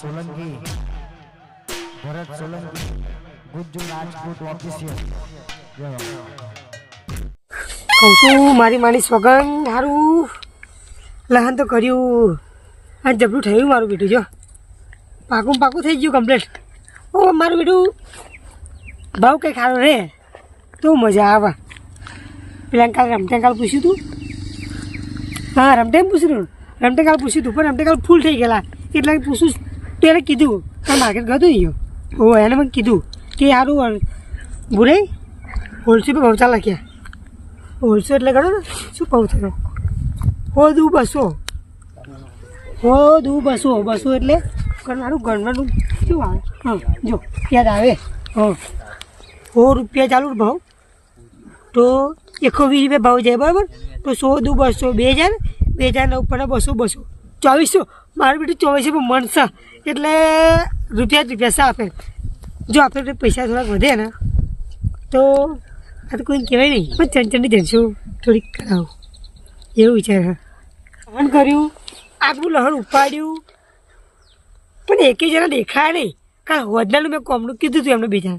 Solanki. Bharat Solanki. Gujju Rajput official કહું છું, મારી માની સ્વગન સારું લહન તો કર્યું. આ જબરું થયું મારું બેટું, જો. પાકું પાકું થઈ ગયું કમ્પ્લેટ ઓ, મારું બેટું. ભાવ કંઈ ખારો રે. તો મજા આવે. પેલા કાલે રમતે કાલ પૂછ્યું તું? હા રમટેન પૂછ્યું તું. રમટેન કાલ પૂછ્યું તું, પણ રમતે કાલ ફૂલ થઈ ગયેલા. એટલે પૂછું ત્યારે કીધું પણ માર્કેટ ગયું નહીં ઓ, એને મને કીધું કે સારું ભૂલે હોલસેલ પર પહોંચા લખ્યા હોલસેલ એટલે ગણો ને શું પહોંચો હો દુ બસો હો દુ બસો. બસો એટલે કરનારું ગણવાનું શું આવે? હા, જો, યાદ આવે. હા. સો રૂપિયા ચાલુ ભાવ. તો એકસો વીસ રૂપિયા ભાવ જાય, બરાબર? તો સો દુ બસો, બે હજાર. બે હજાર નવ પડે બસો બસો. ચોવીસો મારું બેટું ચોવીસો પણ મળશે એટલે રૂપિયા જ રૂપિયા સા આપે. જો આપણે પૈસા થોડાક વધે ને તો આ તો કોઈ કહેવાય નહીં. પણ ચંચંડી જણશું થોડીક કરાવું એવું વિચાર લહણ કર્યું? આપણું લહણ ઉપાડ્યું. પણ એકે જણા દેખાય નહીં. કારણ હોદનાનું મેં કોમનું કીધું હતું એમને બીજા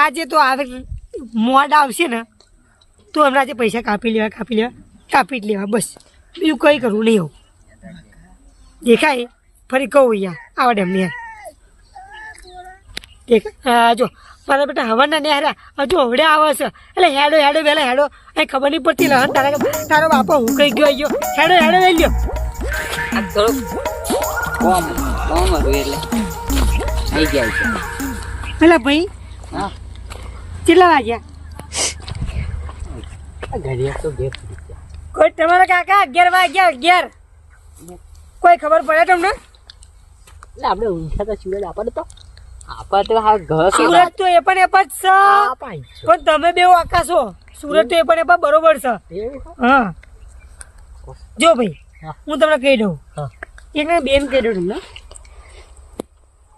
આજે તો આવે મોડ આવશે ને તો એમને આજે પૈસા કાપી લેવા કાપી લેવા કાપી જ લેવા બસ. બીજું કંઈ કરવું નહીં આવું. દેખાય? ફરી કહું અહીંયા આવડે એમને યાર દેખ જો મારા બેટા હવાના ને હાર્યા હજુ હવડે આવે છે. એટલે હેડો હેડો વહેલા હેડો. અહીં ખબર નહીં પડતી લહન તારા તારો બાપો હું કઈ ગયો ગયો. હેડો હેડો લઈ લ્યો. એટલે. આવી ભાઈ કેટલા વાગ્યા? ઘડિયા તો ઘેર કોઈ તમારા કાકા અગિયાર વાગ્યા અગિયાર. કોઈ ખબર પડે તમને? એટલે આપણે ઊંઘ્યા તો સુરત આપણે તો. આપણે તો હા ઘર સુરત તો એ પણ એ પણ છે. પણ તમે બે આકાશો સુરત તો એ પણ એ પણ બરોબર છે. હા. જો ભાઈ હું. તમને કહી દઉં. એક ને બેન કહી દઉં તમને.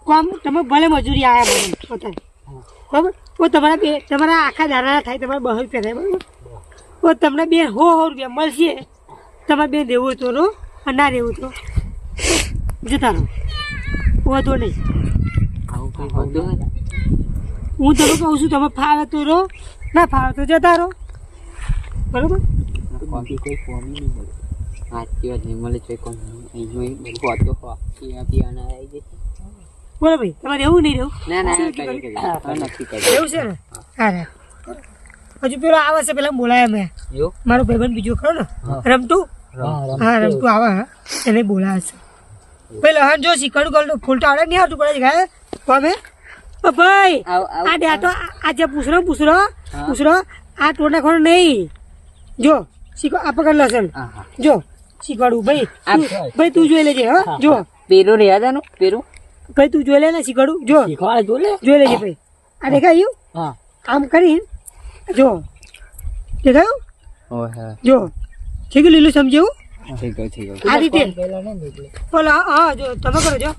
કોમ તમે ભલે મજૂરી આવ્યા પોતાને બરાબર? તો તમારા તમારા આખા દાણા થાય તમારા બહુ રૂપિયા થાય બરાબર? તો તમને બેન હો હો રૂપિયા મળશે. તમારે બેન રહેવું તો રો અને ના રહેવું તો. જતા રહો. વાંધો નહીં. કંઈ. હું તમે કહું છું તમે ફાવે તો રહો ના ફાવે તો જતા રહો. બરાબર? કોફી કોઈ કોમી નહીં મળે. સાચી વાત નહીં મળે છે કોમ અહીં બધું હો પીવા પીવાના આવી જશે બોલો ભાઈ તમારે એવું નહીં રહેવું ના ના એવું છે ને? હા. હજુ પેલો આવે છે પેલા બોલાયા મેં મારો ભાઈબંધ બીજો ખરો ને? રમતું? હા રમતું. આવે હા. એને બોલાવે છે. ભાઈ લહન જો શીખવાડું કરું ફૂલ તો આવડે નહીં આવતું પડે ગાય. કોમે ઓ ભાઈ આ ડેટો આ જે પૂછરો પૂછરો પૂછરો આ ટોટા ખોડો નહીં. જો શીખો આ પકડ લસણ. હા હા. જો શીખવાડું ભાઈ. આ- ભાઈ તું જોઈ લેજે હા. જો. પેલું રહ્યા હતા પેલું? ભાઈ તું જોઈ લે ને શીખવાડું. જો. શીખવાડે જો લે? જોઈ લેજે ભાઈ. આ દેખાયું હા. આમ કરી જો દેખાયું? ઓ જો ઠીક લીલું સમજ્યું? ઠીક ઠીક આ રીતે. બોલો હા, જો તમે કરો જો.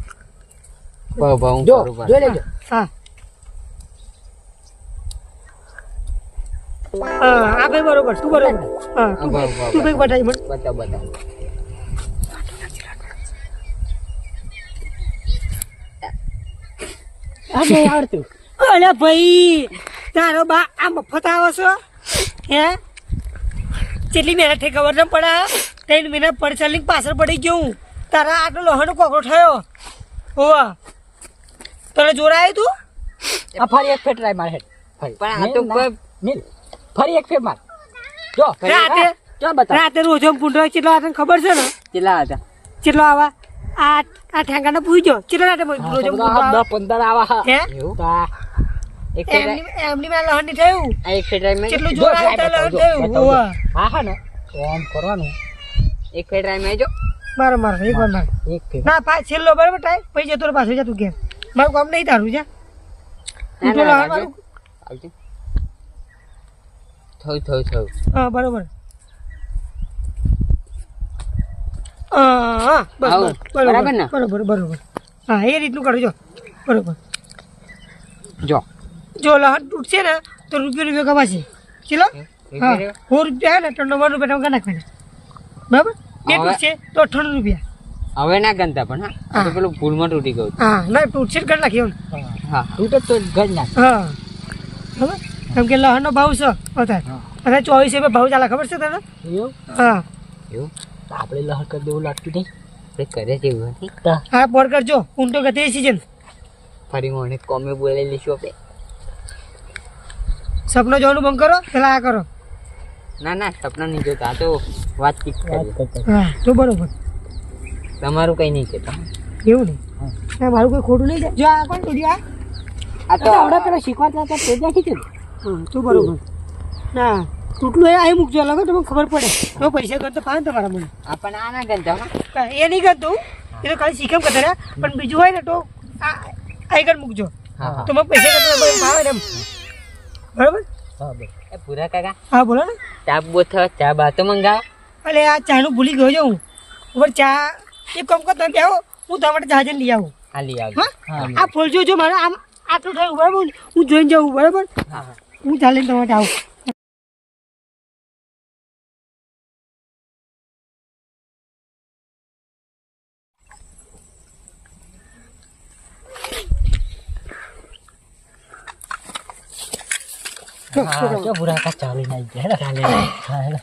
ભાવ ભાવ જો કરું લેજો. હા. આ ભાઈ બરોબર તું બરોબર. હા તું ભાઈ બતાવી મને. બતાવ બતાવ. અરે ભાઈ. તારો બા આ મફત આવો છો? હે? કેટલી મહેનત થઈ ખબર ન પડે ત્રણ મહિના પડચાલી પાછળ પડી ગયો હું. તારા આટલો લોહાનો કોકરો થયો. હોવા તને જોરાય તું? આ ફરી એક ફેટ ટ્રાય માર હેડ. ફરી. પણ આ તો મિલ ફરી એક ફેર માર. જો રાતે જો બતા રાતે રોજો પૂંડો કેટલો આવે તને ખબર છે ને? કેટલા હતા કેટલો આવા? આ આ ઠેંગાને પૂછજો કેટલો રાતે રોજો પૂંડો આવે? દસ પંદર આવા. હે? એવું ફેર એમની માં લહણ થયું. આ એક ફેરમાં કેટલું જોર લહણ થયું. હા હા ને? ઓમ કરવાનું. એક ફેરમાં જો. મારો મારો એક વાર મારો. એક ફેર ના પા છેલ્લો બરાબર ટાઈમ. પછી જતો પાછો જા તું ઘેર. મારું કામ નહીં તારું જા. ના, જો લહણ મારું આવજો. થયું થયું થયું. હા બરોબર. હા. બસ બરોબર બરોબર હા એ રીતનું કરજો બરોબર. જો. જો લહર તૂટશે ને તો રૂપિયો રૂપિયો કમાશે. ચલો? હા? સો રૂપિયા હે ને તો નવ્વાણું રૂપિયા તમે નાખવાના બરાબર? બે તૂટશે તો અઠ્ઠાણું રૂપિયા. હવે ના ગણતા પણ હા તો પેલું ભૂલમાં તૂટી ગયું હા ના તૂટશે કરી નાખ્યો હા તૂટે તો ઘર નાખ હા. ખબર કેમ કે લહણનો ભાવ છે અત્યારે અત્યારે ચોવીસ રૂપિયા ભાવ ચાલે ખબર છે તને? એવું? હા. એવું? આપણે લહર કરી દેવું લાગતું નહીં. આપણે કરે છે એવું હા. પોર કરજો. ઊંટો ગતિ સિઝન ફરી મને કોમે બોલાવી લઈશું આપણે. સપનો જોવાનું બંધ કરો પેલા આ કરો. ના ના સપના નહીં જોતા તો વાતચીત વાત કરીએ કરતા તો બરોબર. તમારું કઈ નહીં કહેતા. એવું નહીં? મારું કોઈ ખોટું નહીં જો આ કોણ તોડ્યું આ? આ તો આવડે પેલા શીખવાડતા હતા તે જ દીધું હા તો બરોબર. ના તૂટલું એ આવી મૂકજો લગો તમને ખબર પડે. તો પૈસા કરતો ફાવે તમારા મને. આપણને આ ના ગણતા એ નહીં કરતું એ તો ખાલી શીખમ કરતા પણ બીજું હોય ને તો આ આગળ મૂકજો. તો મને પૈસા કરતા ફાવે એમ. બરોબર? હા એ પૂરા કાકા. હા બોલો ને. ચા બોથ ચા બા તો મંગાવ. અલે આ ચાનું ભૂલી ગયો હું. ઉપર ચા. એક કામ કરતો તમે આવો હું તમારે ચા જઈને લઈ આવું. હા લઈ આવું હા? આ ફૂલ જો જો મારે આમ આટલું થયું બરાબર હું જોઈને જાઉં બરાબર? હા હા. હું ચાલીને તમારે આવું હા જો બુરા કા ચાલી નાઈ ગયા ચાલે. હા હેલો.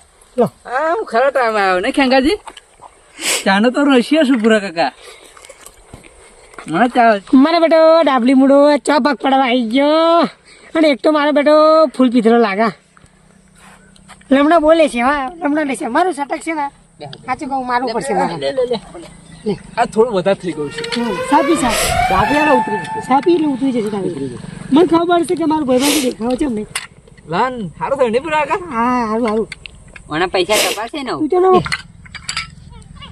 આમ ખરા ટાઈમ આવ્યો ને ખેંગાજી? ચાનો તો રશિયા છું પૂરા કાકા? મને ચા મારા બેટો ડાબલી મૂડો ચોપક પડવા આવી ગયો. અને એક તો મારો બેટો ફૂલ પીધરો લાગા. રમણા બોલે છે હા લમણા નહીં છે. મારું સટક છે ને સાચું કહું મારું પડશે લે લે લે આ થોડું વધારે થઈ ગયું છે. સાપી સાપી. ઉતરી સાપી એટલે ઉતરી જશે મને ખબર છે કે મારું ભાઈ દેખાવ છે નહીં લાન સારું થયું નહીં પૂરા કાકા હા સારું સારું મને પૈસા તપાસે ને તું ચલો.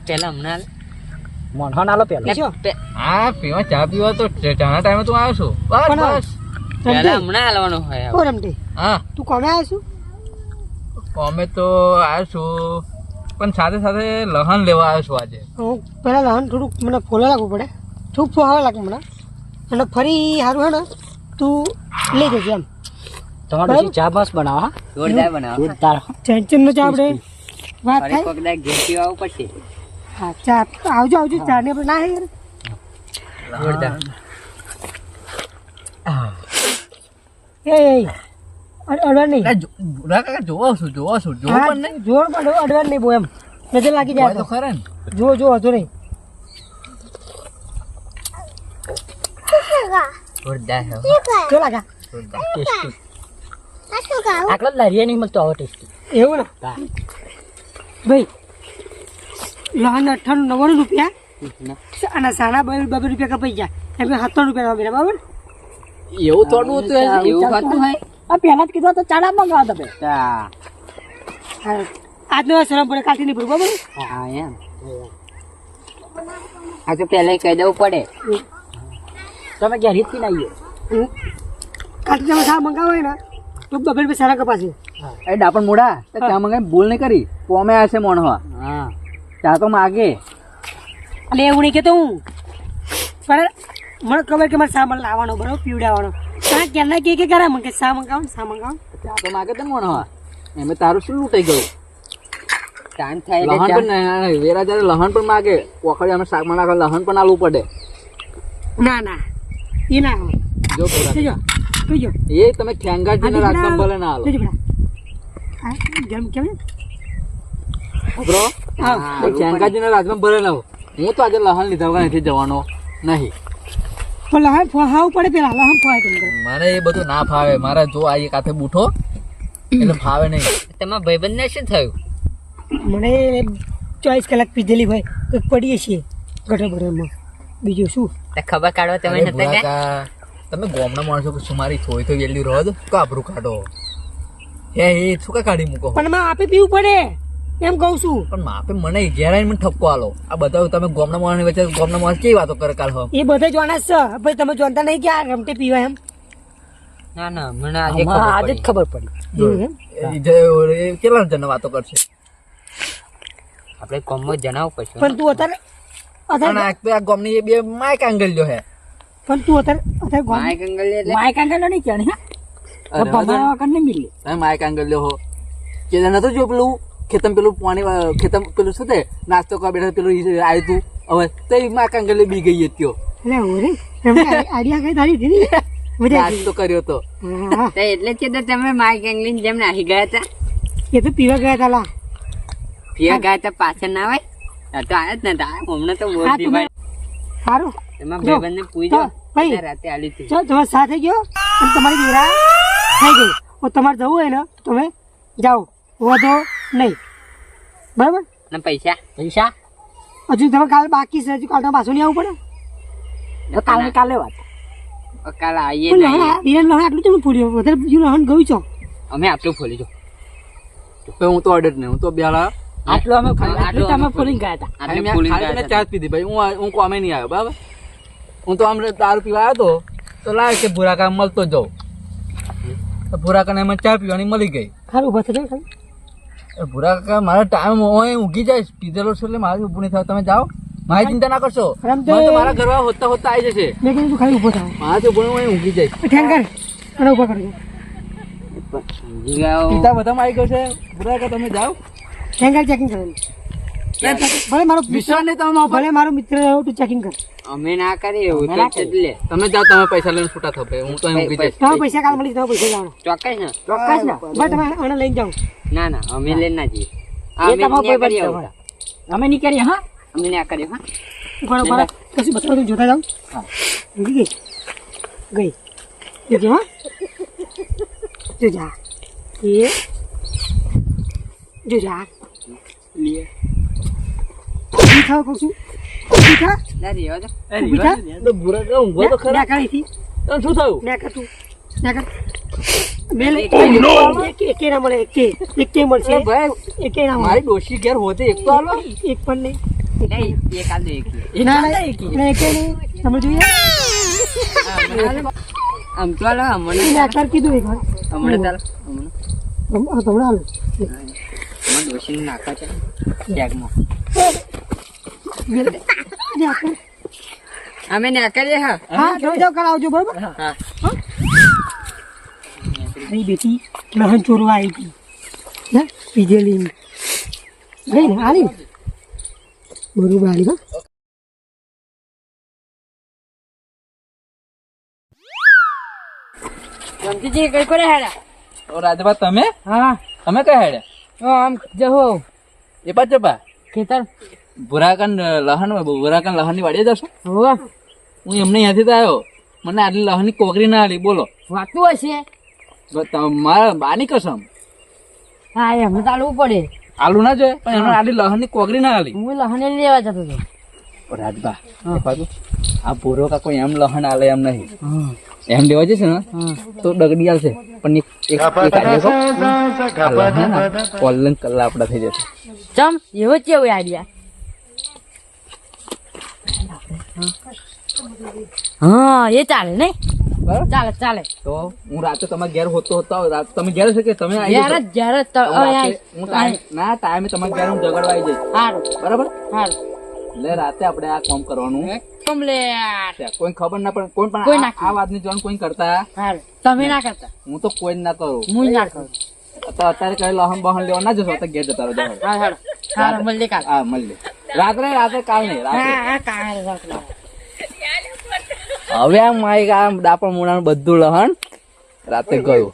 પેલા હમણાં મોનહો નાલો પેલા. બેસો. પે- હા પીવા ચા પીવા તો ચાના ટાઈમે તું આવ્યો છું. બસ બસ. પેલા હમણાં હાલવાનું હોય ઓ રમતી હા. તું કોમે આવ્યો છું? કોમે તો આવ્યો છું. પણ સાથે સાથે લહન લેવા આવ્યો છું આજે. હું પહેલાં લહન થોડુંક મને ફોલા લાગવું પડે. થોડુંક ફોહાવા લાગે મને. અને ફરી સારું હે ને તું લઈ જજે એમ. તમારે પછી ચા બસ બનાવો જોરદાર બનાવો. જોરદાર ટેન્શન ન ચા આપણે વાત થાય? કોક દા ઘેર પીવા પડશે. હા ચા આવજો આવજો ચા ને ના હે જોરદાર. એ એ અડ- નહીં. કાકા જોવા છું જોવા છું. જોવા પણ નહીં. જોર પણ અડવા અડવાન નહીં બો એમ. નજર લાગી જાય તો તો. ખરા ને. જો જો હતો નહીં. જોરદાર હે. જો લાગા. ટેસ્ટી. આટલો જ લારીએ નહીં મળતો આવો ટેસ્ટી. એવું ને? ભાઈ લહન અઠ્ઠાણું નવ્વાણું રૂપિયા? અને સાના બે બે રૂપિયા કપાઈ ગયા. એમ રૂપિયા મેરા બરાબર? એવું થોડું હતું એવું ખાતું હોય આ પહેલા જ કીધું તો ચાડા મંગાવો તમે. આજનો શરમ પડે કાલથી નહીં બરાબર? હા એમ. આ તો પહેલા કહી દેવું પડે. તમે ક્યાં રીતથી ના આવીએ હમ. કાલથી તમે સારા મંગાવો ને તો બગડ રૂપિયા સારા કપાશે એ ડાપણ મોડા? તો ત્યાં મંગાઈ ભૂલ નહીં કરી. પોમે આ છે મોણવા. હા. ત્યાં તો માગે. એટલે એવું નહીં કહેતો હું. પણ મને ખબર કે મારે સામાન લાવવાનો બરાબર પીવડાવવાનો. ત્યાં ક્યારના કે કે કરા મને કે સા મંગાવો સા મંગાવો ત્યાં તો માગે તે મોણવા. એમે તારું શું લૂંટાઈ ગયું? ટાઈમ થાય લહણ પણ વેરા જ્યારે લહણ પણ માગે પોખડી અમે શાકમાં નાખે લહણ પણ આલવું પડે. ના ના. એ ના જો જો? એ તમે ખેંગાજીને રાખતા ભલે ના આલો જોજો બેટા. હા ગરમ કેમ? બ્રો હા. એ ભલે ના હું તો આજે લહણ લીધા વગર નથી જવાનો. નહીં. પણ લહાણ ફોહાવું પડે પેલા. લહાણ ફોહાય તમને મને એ બધું ના ફાવે. મારે જો આ એક હાથે બૂઠો એટલે ફાવે નહીં. તમારા ભાઈબંધને શું થયું? મને ચોવીસ કલાક પીધેલી હોય. કંઈક પડીએ છીએ બીજું શું? ખબર કાઢવા તમે નતા તમે ગોમના માણસો કે શું મારી થોઈ તો વેલી રહો તો કાબરું કાઢો. હે એ શું કા કાઢી મૂકો. પણ માં આપે પીવું પડે. એમ કહું છું. પણ માપે મને ઘેરાઈને મને ઠપકો આલો. આ બધા તમે ગોમના માણસ વચ્ચે ગોમના માણસ કેવી વાતો કરે કાલ હો? એ બધા જોવાના છે. ભાઈ તમે જોનતા નહીં કે આ રમતે પીવા એમ? ના ના મને આજે ખબર આજે જ ખબર પડી. એ કેટલા જણ વાતો કરશે? આપણે કોમમાં જણાવવું પડશે પણ તું અત્યારે અત્યારે આ ગોમની બે માઇક આંગલ્યો હે. પણ તું અત્યારે કંગલ એટલે માય કાંગેલો નહીં ક્યાં હા? ભમાવા કર નહીં મિલે. તમે માઇક આંગલ્યો હો. કે નતો જો પેલું? ખેતમ પેલું પાણી ખેતમ પેલું શું તે? નાસ્તો કરવા બેઠા પેલું આવ્યું તું. હવે તો એ માઇક કાંગલે બી ગઈ હતી એટલે હું રે તમને આઈડિયા કઈ તારી દીધી ને મજા આજ આવી તો કર્યો તો. એટલે કે તમે માઇક ગેંગલીન જેમ નાહી ગયા હતા. એ તો પીવા ગયા હતા લા. પીવા ગયા હતા પાછળ ના હોય? તો આવ્યા જ ને આ હમણાં તો હા, ભાઈ સારું એમાં ભાઈબંધને પૂછજો ભાઈ. રાતે આલી હતી ચાલો તમારે સાથે ગયો અને તમારી થઈ ગઈ. હવે તમારે જવું હોય ને તમે જાઓ. વધો નહીં. બરાબર? અને પૈસા? પૈસા? હજુ તમે કાલે બાકી છે હજુ કાલ તમે પાછું નહીં આવવું પડે? કાલે કાલે. વાત. કાલે આવીએ પણ લહણ આટલું તમે ફૂડ્યું? વધારે બીજું લહણ ગયું છો? અમે આટલું ફોલી જો. હું તો ઓર્ડર નહીં હું તો બેલા આટલું અમે આટલું તમે ફોલીને ગયા હતા. ખાલી મેં- પીધી ભાઈ. હું હું કોમે નહીં આવ્યો બરાબર? હું તો આમ દારૂ પીવા આવ્યો તો તો લાગે કે ભૂરા કામ મળતો જાઉં. તો ભૂરા કાને એમાં ચા પીવાની મળી ગઈ. ખાલી ઊભા થશે ખાલી એ ભૂરા કાકા મારા ટાઈમ હોય ઊંઘી જાય પીધેલો છે એટલે મારે ઊભું નહીં થાય. તમે જાઓ. મારી ચિંતા ના કરશો. મને મારા ઘરવા હોતા હોતા આવી જશે. મેં કીધું તું ખાલી ઊભો થાવ. મારા તો ઊભું હોય ઊંઘી જાય. ઠેંગ કર. અને ઊભા કરજો. પિતા બધામાં આવી ગયો છે. ભૂરા કાકા તમે જાઓ. ઠેંગ કર ચેકિંગ કરે ભલે મારો વિશ્વાસ નહીં તમે મારા ભલે મારો મિત્ર રહ્યો તું ચેકિંગ કર. અમે ના કરીએ એવું તો ના છે જ લે તમે જાઓ તમે પૈસા લઈને છૂટા થો ભાઈ. હું તો અહીં ઊંઘી જઈશ પૈસા કાલ મળી તમારા પૈસા લાવવાના ચોક્કસ ને. ચોક્કસ ને. બસ તમે આને લઈને જાઓ. ના ના અમે લઈને ના જઈએ. અમે તમારો ના ભાઈ કરીએ અમે નહીં કરીએ હા? અમે ના કરીએ હા. ઘણો બરા કશું બતાવો તો જોતા જાઓ. હા. ગઈ ગઈ. જોજો હા. જો જા એ. જો જા લે. થાવ કહું છું? ઊભી થા. ના રહેવા દો. ઊભી થા. તો ભૂરા કાકા ઊંઘો તો ખરા? ના કર અહીંથી. તને શું થયું? ના કર તું. ના કર બે લે એક એકે ના મળે એક એકે મળશે. ભાઈ એકે ના મારી ડોશી ઘેર હોતે એક તો આલો. એક પણ નહીં. નહીં, એક આલ દો એક ના ના ના એક ના, એકે નહીં. તમે આમ તો ના કર કીધું એક હમણાં ચાલો, હમણાં. તમને નાખવા છે બેગમાં. બે. અમે ના કરીએ હા. હા જો જો કાલ આવજો બરોબર? હા. મારી બેટી લહન ચોરવા આવી હતી. ના પીજેલી ગઈ ને આલી બરોબર આલી હા. રમતીજી કઈ કરે હેડા? ઓ રાજભા તમે? હા. તમે કઈ હેડા? ઓ આમ જહો. એ પા ચપા ખેતર ભૂરાકન લહન ભૂરાકન લહનની વાડીએ જશો? હું એમને અહીંયાથી તો આવ્યો. મને આટલી લહનની કોકરી ના આલી બોલો. વાતું હશે. મારા બાની કસમ. હા એમને આલવું પડે. આલુ ના જોઈએ પણ એમને આટલી લહનની કોકરી ના આલી. હું લહન લેવા જતો હતો. રાજભા પાછું આ ભૂરો કાકો એમ લહન આલે એમ નહીં. એમ લેવા જશે ને? તો ડગડી આવશે પણ એક કલ્લા આપડા થઈ જશે. ચમ એવો જ કેવું આઈડિયા. હા એ ચાલે નહીં ચાલે ચાલે. તો હું રાતે તમે ઘેર હોતો હતો તમે ઘેર છે કે તમે રાતે અય. હું ટાઈમ ના ટાઈમે તમારા ઘેર હું આવી જઈશ. સારું બરાબર? સારું એટલે રાતે આપણે આ કામ કરવાનું. કોઈ ખબર ના પડે કોઈ પણ આ- વાતની જાણ કોઈ કરતા. તમે ના કરતા. હું તો કોઈ ના કરું. હું ના કરું. અત્યારે કઈ લહમ બહન લેવા ના જશો? અત્યારે ઘેર જતા રહો હા હા કાલ. હા મળી રાત્રે રાત્રે કાલ નહીં રાત્રે. હવે આ માઈક આ દાપણ મૂળા બધું લહણ રાતે ગયું.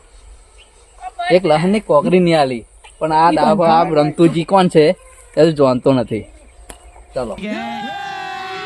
એક લહનની કોકરી નહીં આલી પણ આ દાપણ આ રમતુજી કોણ છે એ જાણતો નથી. ચલો.